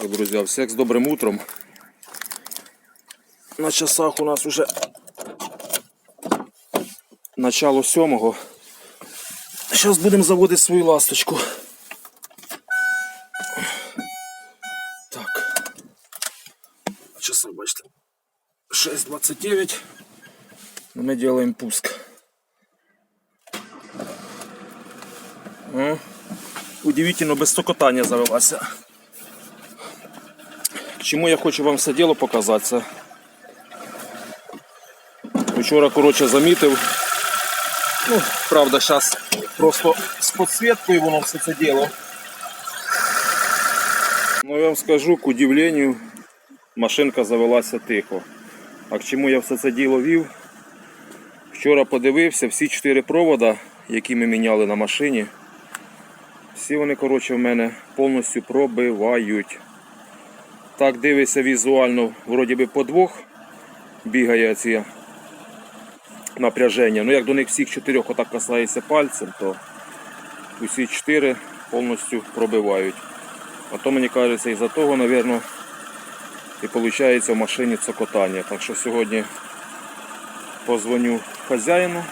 Так, друзья, всех с добрым утром. На часах у нас уже начало сьомого. Зараз будемо заводити свою ласточку. Так. Часи, бачите. 6.29. Ну, Ми делаем пуск. Удивительно, без стокотання завелася. Чому я хочу вам все діло показати? Вчора, коротше, замітив. Ну, правда, зараз просто з підсвіткою воно все це діло. Ну, я вам скажу, к удивлению, машинка завелася тихо. А к чому я все це діло вів? Вчора подивився, всі чотири провода, які ми міняли на машині, всі вони, коротше, в мене повністю пробивають. Так дивишся візуально, вроді би по двох бігає ці напряження. Ну як до них всіх чотирьох отак касається пальцем, то усі чотири повністю пробивають. А то мені кажеться, із-за того, мабуть, і виходить в машині цокотання. Так що сьогодні позвоню хазяїну.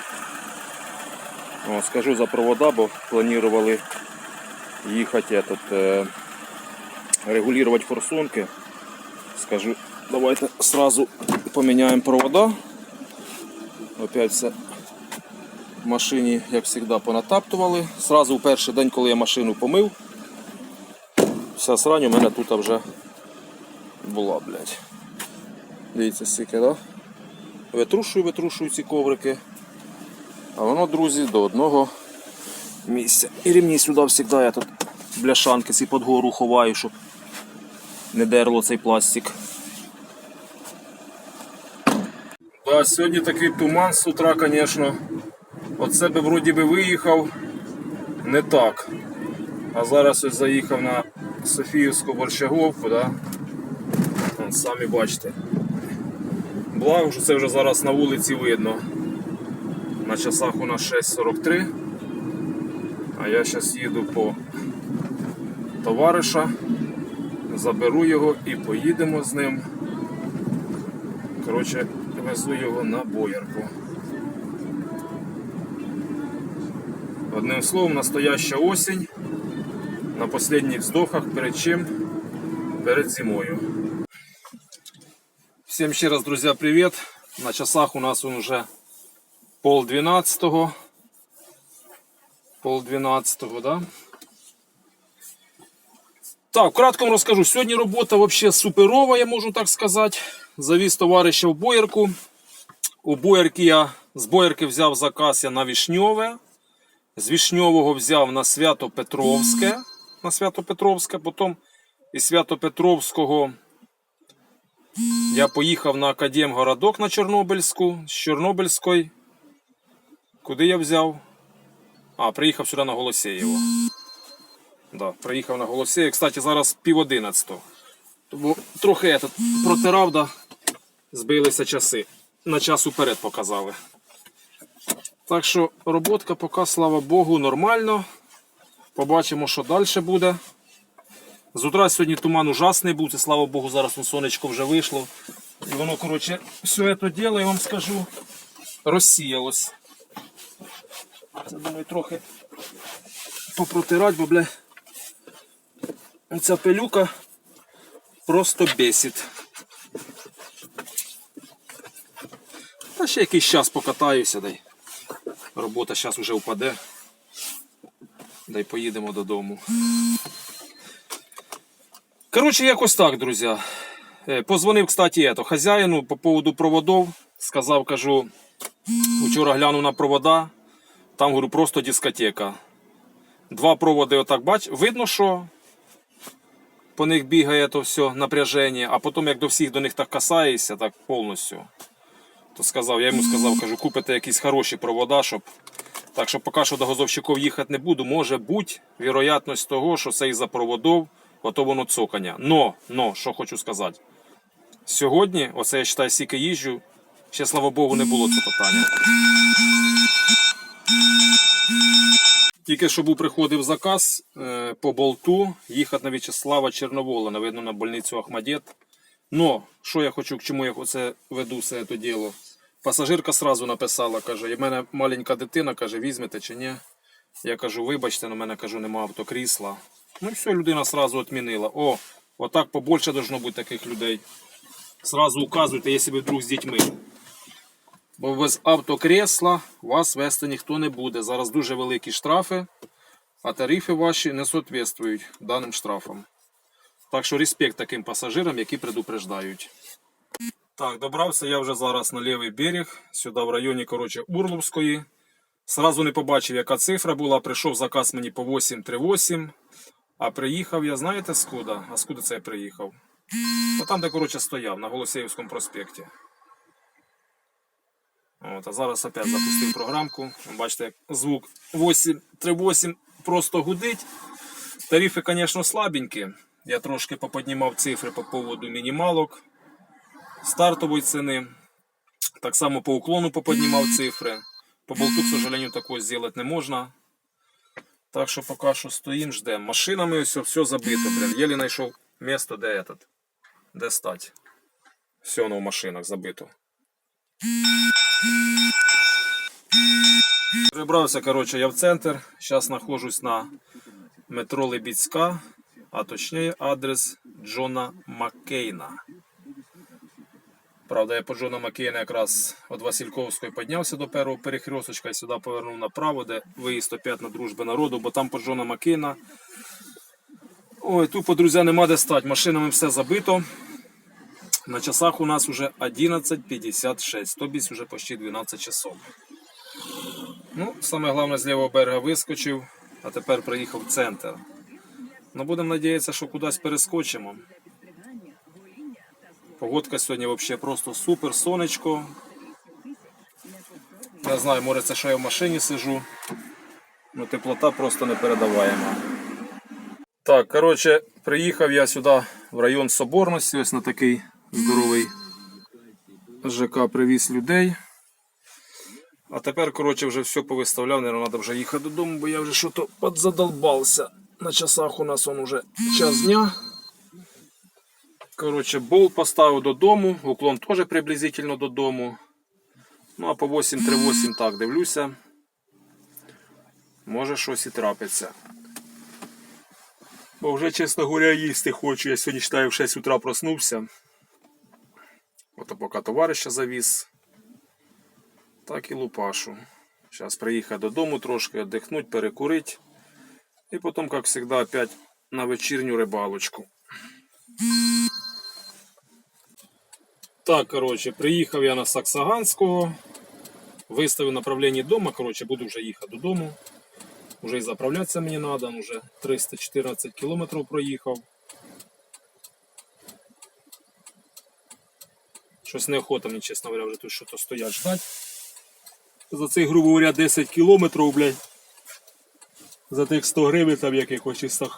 О, скажу за провода, бо планували їхати этот, е, регулировать форсунки. Скажу, давайте сразу поміняємо провода. Опять все в машині, як завжди, понатаптували. Сразу в перший день, коли я машину помив, вся срань у мене тут вже була, блядь. Дивіться, скільки, да? Витрушую, витрушую ці коврики. А воно, друзі, до одного місця. І рівні сюди завжди я тут бляшанки ці під гору ховаю, щоб не дерло цей пластик. Да, сьогодні такий туман з утра, звісно. От себе вроді би виїхав не так. А зараз ось заїхав на Софіївську борщаговку, да? Самі бачите. Благо, що це вже зараз на вулиці видно. На часах у нас 6.43. А я зараз їду по товариша, заберу його і поїдемо з ним. Коротше, везу його на боярку. Одним словом, настояща осінь. На останніх вздохах перед чим? Перед зимою. Всем ще раз, друзья, привет. На часах у нас он уже пол двенадцатого. Пол двенадцатого, да? Так, вкратко вам розкажу. Сьогодні робота вообще суперова, я можу так сказати. Завіз товариша в боярку. У боярки я з боярки взяв заказ я на Вішньове. З Вішньового взяв на Свято-Петровське. На Свято-Петровське. Потім із Свято-Петровського я поїхав на Академгородок на Чорнобильську. З Чорнобильської. Куди я взяв? А, приїхав сюди на Голосєєво. Да, приїхав на Голосєєво. Кстати, зараз пів одинадцятого. Бо трохи я тут протирав, да, збилися часи. На час уперед показали. Так що роботка поки, слава Богу, нормально. Побачимо, що далі буде. З утра сьогодні туман ужасний був, це слава Богу, зараз сонечко вже вийшло. І воно, коротше, все це діло, я вам скажу, розсіялось. Це думаю трохи попротирати, бо бля. Ця пилюка просто бесить. Та ще якийсь час покатаюся, дай. Робота зараз вже впаде. Дай поїдемо додому. Коротше, якось так, друзі. Е, Позвонив, кстати, ето, хазяїну по поводу проводов. Сказав, кажу, вчора глянув на провода. Там, говорю, просто дискотека. Два проводи отак бач. Видно, що по них бігає то все напряження, а потім, як до всіх до них так касаєшся, так повністю. То сказав, я йому сказав, кажу, купите якісь хороші провода, щоб. Так що поки що до газовщиків їхати не буду. Може бути вірогятність того, що це із-за проводов, ото воно цокання. Но, но, що хочу сказати. Сьогодні, оце я вважаю, сіки їжджу, ще слава Богу, не було цокотання. Тільки що був приходив заказ е, по болту їхати на В'ячеслава Чорновола, видно на больницю Ахмадет. Но, що я хочу, к чому я оце веду все це діло. Пасажирка сразу написала, каже, в мене маленька дитина, каже, візьмете чи ні. Я кажу, вибачте, на мене кажу, нема автокрісла. Ну і все, людина сразу відмінила. О, отак побольше должно бути таких людей. Сразу указуйте, якщо ви вдруг з дітьми. Бо без автокресла вас вести ніхто не буде. Зараз дуже великі штрафи, а тарифи ваші не соответствують даним штрафам. Так що респект таким пасажирам, які предупреждають. Так, добрався я вже зараз на лівий берег, сюди в районі коротше, Урловської. Сразу не побачив, яка цифра була. Прийшов заказ мені по 838. А приїхав я, знаєте, скуди? А скуди це я приїхав? Ну, там, де коротше, стояв, на Голосіївському проспекті. От, а зараз опять запустив програмку. Бачите, як звук 838 просто гудить. Тарифи, звісно, слабенькі. Я трошки поподнімав цифри по поводу мінімалок, стартової ціни. Так само по уклону поподнімав цифри. По болту, к сожалению, такого зробити не можна. Так що поки що стоїмо, ждемо. Машинами все, все забито, блін. Єлі знайшов місто, де этот, де стать. Все воно в машинах забито. Прибрався, коротше, я в центр. Зараз знаходжусь на метро Лебідська, а точніше адрес Джона Маккейна. Правда, я по Джона Маккейна якраз від Васильковської піднявся до першого перехресточка і сюди повернув направо, де виїзд опять на дружби народу, бо там по Джона Маккейна. Ой, тупо, друзі, нема де стати. Машинами все забито. На часах у нас уже 11.56, тобі вже почти 12 часов. Ну, саме головне з лівого берега вискочив, а тепер приїхав в центр. Ну, будемо надіятися, що кудись перескочимо. Погодка сьогодні взагалі просто супер, сонечко. Я знаю, може це що я в машині сижу. Ну, теплота просто не передаваєма. Так, коротше, приїхав я сюди в район Соборності, ось на такий здоровий ЖК привіз людей. А тепер, коротше, вже все повиставляв, наверное, треба вже їхати додому, бо я вже щось подзадолбався. На часах у нас он уже час дня. Коротше, болт поставив додому, уклон теж приблизительно додому. Ну а по 838 так дивлюся. Може щось і трапиться. Бо вже, чесно говоря, їсти хочу. Я сьогодні читаю в 6 утра проснувся. Ото поки товариша завіз. Так і лупашу. Зараз приїхати додому трошки, віддихнути, перекурити. І потім, як завжди, опять на вечірню рибалочку. Так, коротше, приїхав я на Саксаганського. Виставив направлення дома. Коротше, буду вже їхати додому. Уже і заправлятися мені треба, вже 314 кілометрів проїхав. Щось неохота мені, чесно говоря, вже тут щось стоять ждать. За цих, грубо говоря, 10 кілометрів, блядь. За тих 100 гривень там якихось чисто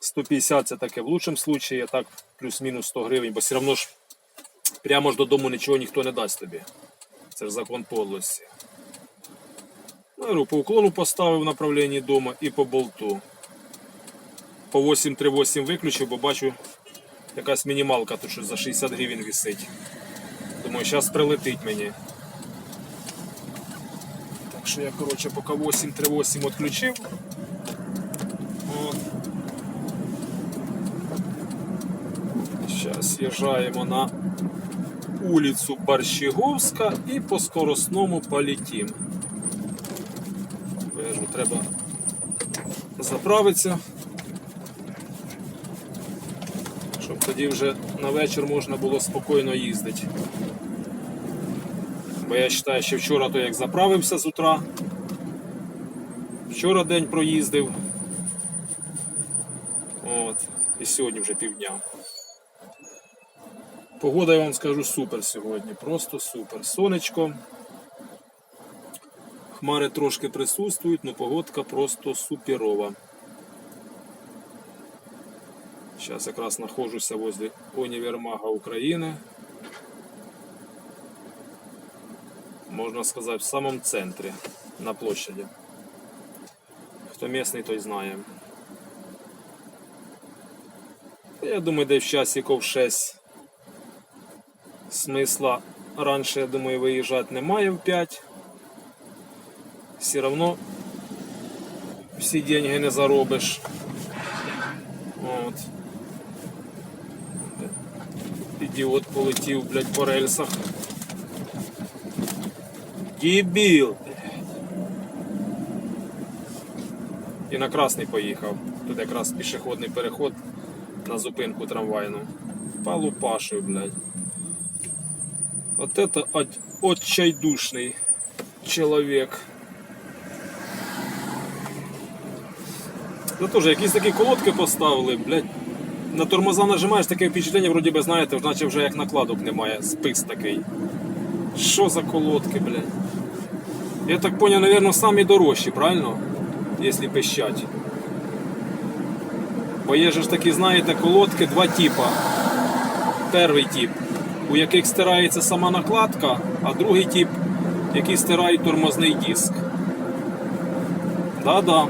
150 це таке в лучшому случаї, а так плюс-мінус 100 гривень, бо все одно ж прямо ж додому нічого ніхто не дасть тобі. Це ж закон подлості. Ну, по уклону поставив в направленні дома і по болту. По 838 виключив, бо бачу якась мінімалка тут щось за 60 гривень висить. Думаю, зараз прилетить мені. Так що я, коротше, поки 838 відключив. От. Зараз з'їжджаємо на вулицю Борщеговська і по скоростному полетім. Треба заправитися. Щоб тоді вже на вечір можна було спокійно їздити. Бо я вважаю, що вчора то як заправився з утра. Вчора день проїздив. От. І сьогодні вже півдня. Погода, я вам скажу, супер сьогодні. Просто супер. Сонечко. Хмари трошки присутствують, але погодка просто суперова. Зараз якраз знаходжуся возле універмага України. Можна сказати, в самому центрі на площаді. Хто місний, той знає. Я думаю, десь в часиків 6. Смисла раніше, я думаю, виїжджати немає в 5. Все равно всі деньги не заробиш. От. Ідіот полетів, блядь, по рельсах. Дебіл. І на красний поїхав. Тут якраз пішохідний переход на зупинку трамвайну. Полупашив, блядь. Вот это от, отчайдушный человек. Ну теж якісь такі колодки поставили, блядь. На тормоза нажимаєш таке впечатлення, вроді би знаєте, наче вже як накладок немає, спис такий. Що за колодки, блядь? Я так понял, наверное, самі дорожчі, правильно? Якщо пищать. Бо є ж такі, знаєте, колодки два типа. Перший тип, у яких стирається сама накладка, а другий тип, який стирає тормозний диск. Да-да.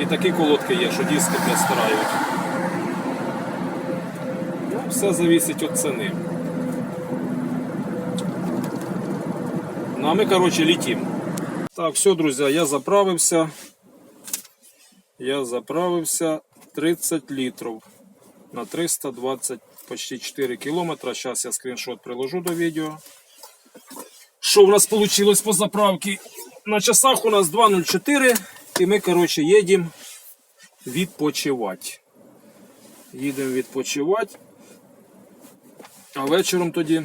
І такі колодки є, що диски не стирають. Ну, все залежить від ціни. А ми, коротше, летим. Так, все, друзі, я заправився. Я заправився 30 літрів на 320 почти 4 кілометра. Зараз я скріншот приложу до відео. Що в нас вийшло по заправці? На часах у нас 2.04 і ми, коротше, їдемо відпочивати. Їдемо відпочивати. А вечором тоді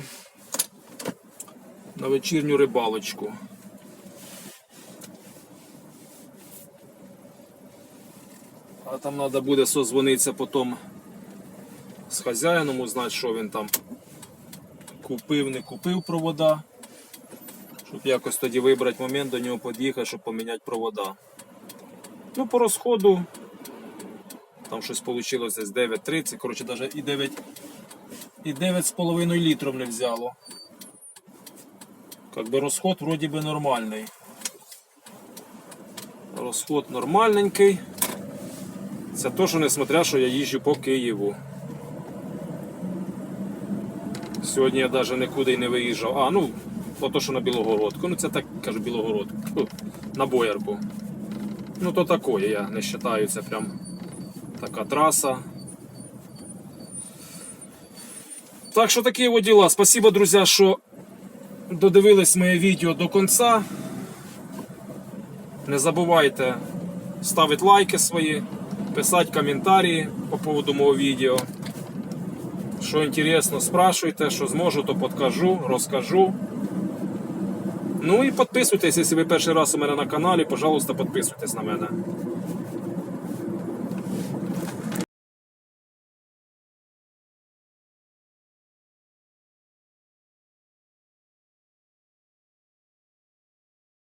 на вечірню рибалочку. А там треба буде созвонитися потім з хазяїном, узнати, що він там купив, не купив провода. Щоб якось тоді вибрати момент до нього під'їхати, щоб поміняти провода. Ну, по розходу там щось вийшло з 9.30, коротше, навіть і 9 і 9,5 літрів не взяло. Как би розход вроді би нормальний. Розход нормальненький. Це то, що несмотря, що я їжджу по Києву. Сьогодні я навіть нікуди не виїжджав. А, ну, то, що на Білогородку. Ну це так кажу Білогородку. На Боярку. Ну то такое, я не вважаю, це прям така траса. Так що такі діла. Спасибо, друзі, що додивились моє відео до кінця. Не забувайте ставити лайки свої, писати коментарі по поводу мого відео. Що інтересно, спрашуйте, що зможу, то подкажу, розкажу. Ну і підписуйтесь, якщо ви перший раз у мене на каналі, пожалуйста, підписуйтесь на мене.